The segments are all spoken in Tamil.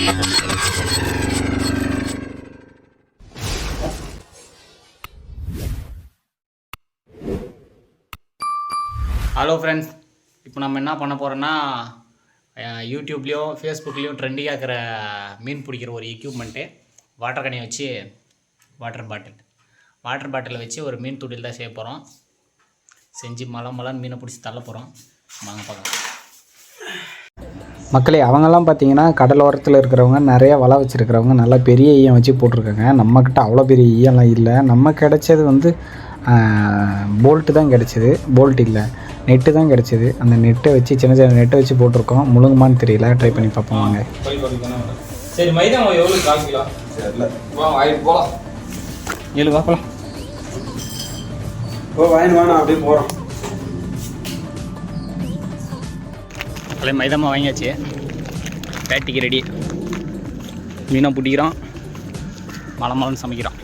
ஹலோ ஃப்ரெண்ட்ஸ் இப்போ நம்ம என்ன பண்ண போகிறோன்னா யூடியூப்லேயும் ஃபேஸ்புக்லேயும் ட்ரெண்டிங்காக இருக்கிற மீன் பிடிக்கிற ஒரு எக்யூப்மெண்ட்டு வாட்டர் கனியை வச்சு வாட்டர் பாட்டில் வாட்டர் பாட்டிலை வச்சு ஒரு மீன் துடில் தான் செய்ய போகிறோம் செஞ்சு மலம் மலன்னு மீனை பிடிச்சி தள்ள போகிறோம் வாங்க பார்க்கலாம். மக்களே அவங்கெல்லாம் பார்த்தீங்கன்னா கடலோரத்தில் இருக்கிறவங்க நிறைய வலை வச்சுருக்கிறவங்க நல்லா பெரிய ஈயம் வச்சு போட்டிருக்காங்க. நம்மக்கிட்ட அவ்வளோ பெரிய ஈயம்லாம் இல்லை. நம்ம கிடைச்சது வந்து போல்ட்டு தான் கிடைச்சிது. போல்ட் இல்லை. நெட்டு தான் கிடைச்சிது. அந்த நெட்டை வச்சு சின்ன சின்ன நெட்டை வச்சு போட்டிருக்கோம். முழுங்குமான்னு தெரியல. ட்ரை பண்ணி பார்ப்போம் வாங்க. சரி மைதா மாவு எவ்வளோ கால் போகலாம் ஏழு பார்க்கலாம் ஓ வாங்கி வாங்க அப்படியே போகிறோம் அதே மைதாமா வாங்கியாச்சு. பேட்டிக்கு ரெடி மீனை பிடிக்கிறோம் மலம் மலன்னு சமைக்கிறோம்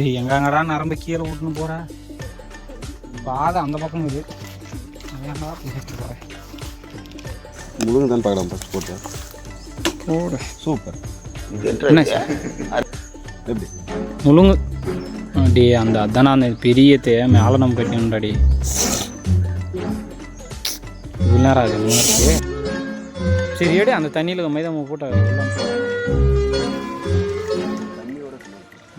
ஏய் எங்கங்கடா நரம்பு கீழே விட்டுன்னு போற? பாதை அந்த பக்கம் இது முழுங்க தான் பார்க்கலாம் ஃபஸ்ட் போட்டு போடு சூப்பர் எப்படி முழுங்கு அடி அந்த அதானே அந்த பெரிய தே மேலே நம்ம நேரம் ஆகுது இவ்வளோ இருக்கு சரி எடு அந்த தண்ணியில் மைதா மாவு போட்டு.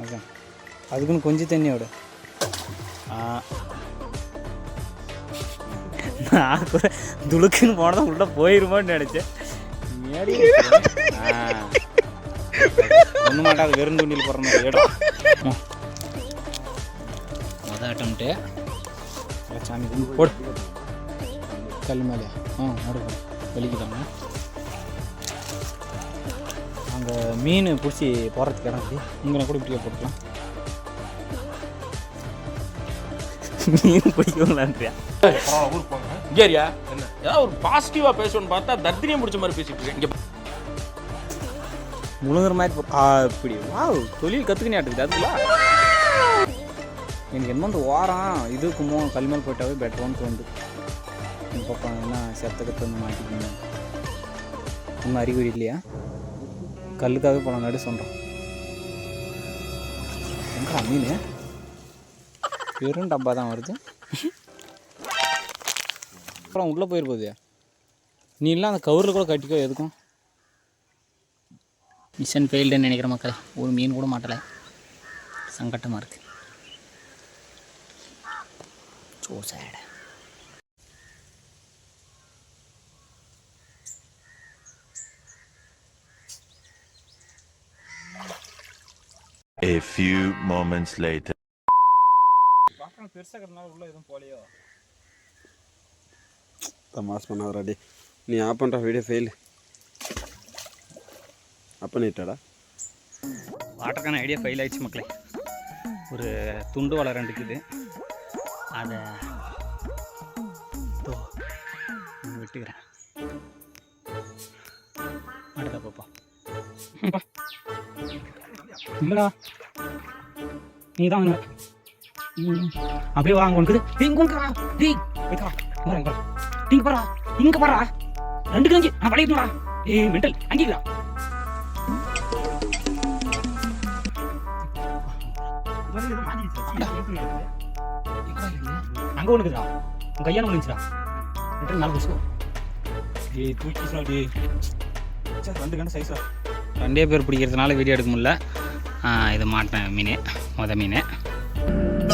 அதான் அதுக்குன்னு கொஞ்சம் தண்ணி விடு ஆ நான் கூட துளுக்குன்னு போனதான் உள்ள போயிருமோன்னு நினச்சேன் ஒன்றும் மாட்டாது வெறும் தூண்டில் போடுற மாதிரி இடம் மொதல் அட்டம்ட்டு சாமி கும்பிடு. போடு. கல் மேலே. ஆ நடுக்கும் வலிக்குதாங்க அங்கே மீன் பிடிச்சி போகிறதுக்கு இடம் இருக்கு இங்கே கூட இப்படியே போட்டுக்கலாம். பிடிக்கலான்றியா ஊருக்கு போங்க இங்கேரியா? என்ன? ஏதாவது ஒரு பாசிட்டிவா பேசணும்னு பார்த்தா தத்திரியம் பிடிச்ச மாதிரி பேசிட்டு இருக்கேன். இங்க முழுங்குற மாதிரி இப்படி. வா தொழில் கற்றுக்கினே ஆட்டுக்குது. அதுக்குள்ள எனக்கு என்ன இந்த வாரம் இதுக்கு மோ கல்மேல் போயிட்டாவே பெட்டரோன்னு தோணுது. இப்போ என்ன செத்த கத்து வந்து மாட்டிக்கணும் ஒன்றும் அறிகுறி இல்லையா? கல்லுக்காகவே போன நடு சொல்கிறோம் எங்கடா மீன்? வெறும் டப்பா தான் வருது. அப்புறம் உள்ளே போயிருப்போது நீ இல்லை அந்த கவரில் கூட கட்டிக்கோ எதுக்கும்? மிஷன் ஃபெயில்டுன்னு நினைக்கிற மக்கள் ஒரு மீன் கூட மாட்டலை. சங்கட்டமாக இருக்கு. ஸோ சேட A few moments later. பெருசாக இருக்கிறதுனால உள்ள எதுவும் போலையோ? தமாஸ் பண்ணாதராடி நீ ஆப் பண்ணுற வீடியோ ஃபெயில் ஆப் பண்ணிட்டாடா. வாட்டருக்கான ஐடியா ஃபெயில் ஆயிடுச்சு மக்களே. ஒரு துண்டு வலை ரெண்டு இருக்குது. அதை விட்டுக்கிறேன். அடுத்த பாப்பா இல்லடா. நீ தான் அப்படியே வாங்க உனக்கு இங்க உனக்குடா டேய் வைக்கா இங்க இங்க பாரா இங்க பாரா. ரெண்டு கஞ்சி. நான் வளையட்டுடா ஏய் மெண்டல் அங்கீங்களா அங்க ஒண்ணுக்குதா உன் கையான ஒண்ணுச்சுடா ரெண்டு நாலு பசு ஏய் தூக்கிச்சுடா டேய். ரெண்டு கண்டு சைஸா ரெண்டே பேர் பிடிக்கிறதுனால வீடியோ எடுக்க முடியல. இது மாட்டேன் மீன் மொத மீன்.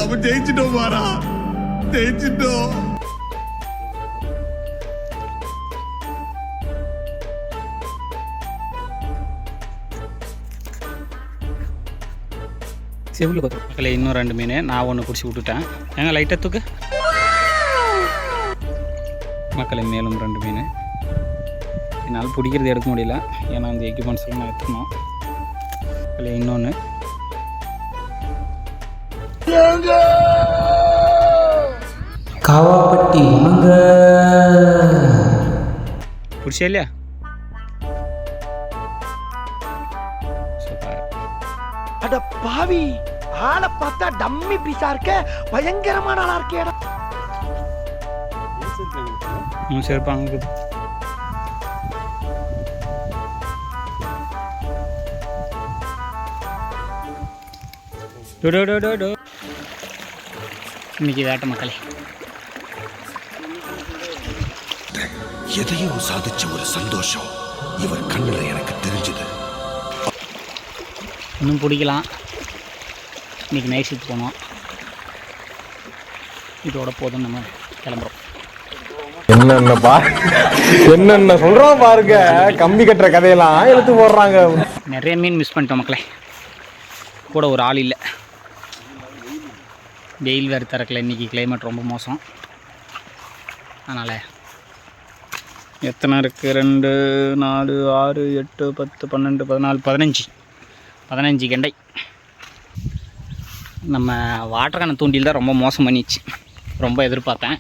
நம்ம ஜெயிச்சிட்டோம் மாறா ஜெயிச்சிட்டோம் செவில் பார்த்து மக்களே இன்னும் ரெண்டு மீன் நான் ஒன்று பிடிச்சி விட்டுட்டேன் ஏங்க லைட்டாக தூக்கு மக்களே மேலும் ரெண்டு மீன் என்னால் பிடிக்கிறது எடுக்க முடியல ஏன்னா அந்த எக்யூப்மெண்ட்ஸ்லாம் நான் எடுத்துக்கணும் மக்களே இன்னொன்று காவாப்பட்டி வாங்க பிடிச்சா இல்லையா சூப்பர் அட பாவி ஆளை பார்த்தா டம்மி பீஸா இருக்க பயங்கரமான ஆளா இருக்கேடா சிறப்பாங்க இன்னைக்கு வேட்ட மக்களே. எதையோ சாதிச்ச ஒரு சந்தோஷம் இவர் கண்ணுல எனக்கு தெரிஞ்சது. இன்னும் பிடிக்கலாம். இன்னைக்கு நைட் ஷிஃப்ட் போனோம். இதோட போதும் நம்ம கிளம்புறோம். என்னென்ன பா என்னென்ன சொல்றான் பாருங்க. கம்பி கட்டுற கதையெல்லாம் எடுத்து போடுறாங்க. நிறைய மீன் மிஸ் பண்ணிட்டோம் மக்களே. கூட ஒரு ஆள் இல்லை. வெயில் வேறு திறக்கல. இன்றைக்கி கிளைமேட் ரொம்ப மோசம். அதனால் எத்தனை இருக்குது ரெண்டு நாலு ஆறு எட்டு பத்து பன்னெண்டு பதினாலு பதினஞ்சு. பதினஞ்சு கெண்டை. நம்ம வாட்டர்கான தூண்டில் தான் ரொம்ப மோசம் பண்ணிச்சு. ரொம்ப எதிர்பார்த்தேன்.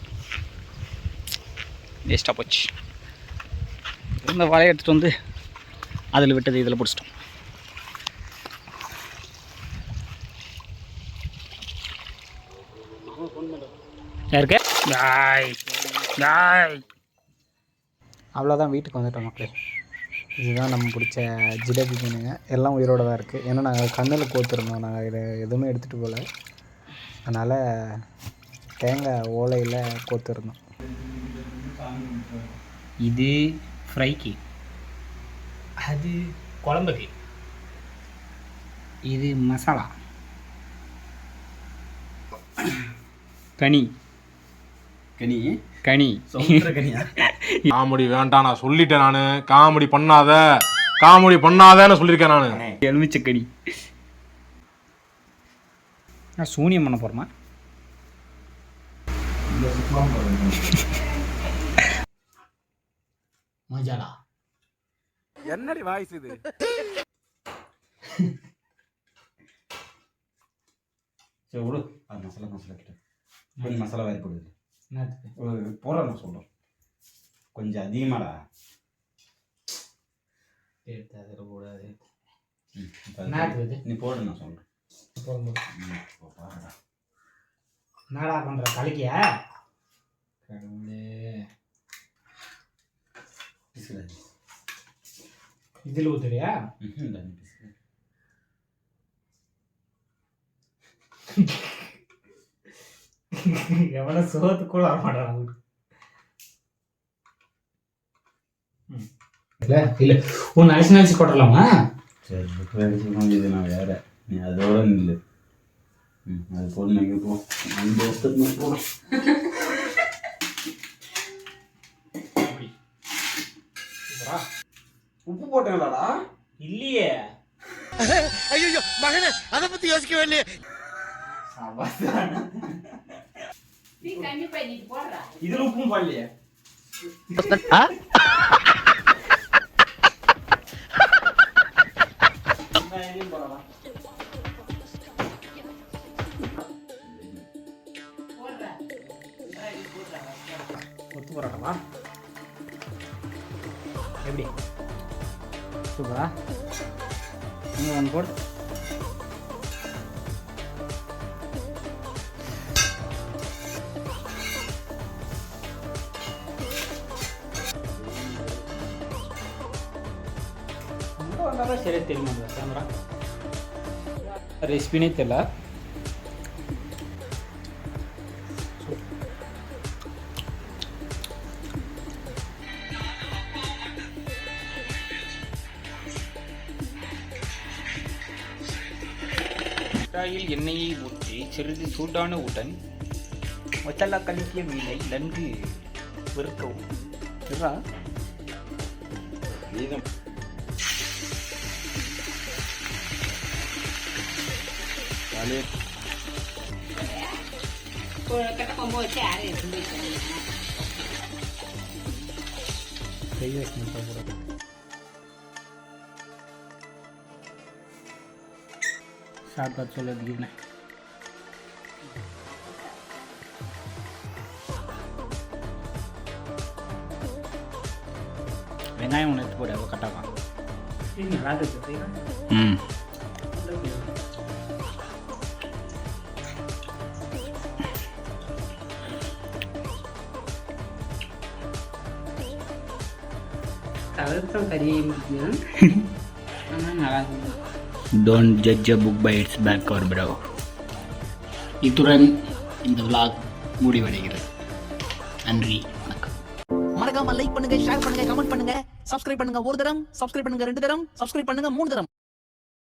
வேஸ்ட்டாக போச்சு. இந்த வலையை எடுத்துகிட்டு வந்து அதில் விட்டது இதில் பிடிச்சிட்டோம். யாருக்கு? அவ்வளோதான் வீட்டுக்கு வந்துட்டோம் மக்களே. இதுதான் நம்ம பிடிச்ச ஜிலேபி மீனுங்க. எல்லாம் உயிரோட தான் இருக்குது ஏன்னா நாங்கள் கண்ணில் கோத்துருந்தோம். நாங்கள் இதை எதுவுமே எடுத்துகிட்டு போகல அதனால் தேங்காய் ஓலையில் கோத்துருந்தோம். இது ஃப்ரைக்கு அது குழம்புக்கு இது மசாலா கனி. கனி? கனி. காமெடி வேண்டாம் நான் சொல்லிட்டேன் நானு. காமெடி பண்ணாத. காமெடி பண்ணாதேன்னு சொல்லியிருக்கேன் நானு. எலுமிச்சை கனி. நான் சூனியம் பண்ண போகிறோமா மஜாலா? என்னடி வாய்ஸ் இது? சரி விடு. அது மசாலா மசாலா கிட்ட கொஞ்சம் மசாலா வாரி போடுது போடுற நான் சொல்கிறேன் கொஞ்சம் அதிகமாடா. எடுத்து அதில் இது? நீ போடு நான் சொல்கிறேன் என்னடா பண்ற கலக்கியா? கடவுளே. இதில் ஊத்துறியா ம் இல்லை நீ பிசுடாது எவன சோத்து கூட வரமாட்டான் இல்ல இல்ல. உன் அரிசி அரிசி போட்டுடலாமா? சரி இது நான் வேற. நீ அதோட நில்லு. அது போடு நீங்க போ. அந்த இடத்துல போடு. உப்பு போட்டேங்களாடா இல்லையே. ஐயோ மகனே அத பத்தி யோசிக்கவே இல்லையே. இதுல உப்பும் போடலையே ஒத்து போறாடா எப்படி சூப்பரா இன்னும் ஒன்று போடு தான் சரியாக தெரியுமா அந்த கேமரா ரெசிபினே தெரியல கடாயில் எண்ணெயை ஊற்றி சிறிது சூடான உடன் மசாலா கலக்கிய மீனை நன்கு வறுக்கவும் சரிடா? நீதான் ஜாலியாக கை வைக்கணும் கூட சாப்பிட்டா சொல்ல திடீர்னு வெங்காயம் ஒன்று எடுத்து போடு கட்டாக்கலாம் ம் ஆனால் நல்லா இருக்கும் don't judge a book by its back cover bro இத்துடன் இந்த vlog முடிவடைகிறது. நன்றி வணக்கம். மறக்காம லைக் பண்ணுங்க ஷேர் பண்ணுங்க கமெண்ட் பண்ணுங்க. சப்ஸ்கிரைப் பண்ணுங்க ஒரு தரம் சப்ஸ்கிரைப் பண்ணுங்க ரெண்டு தரம் சப்ஸ்கிரைப் பண்ணுங்க மூணு தரம்.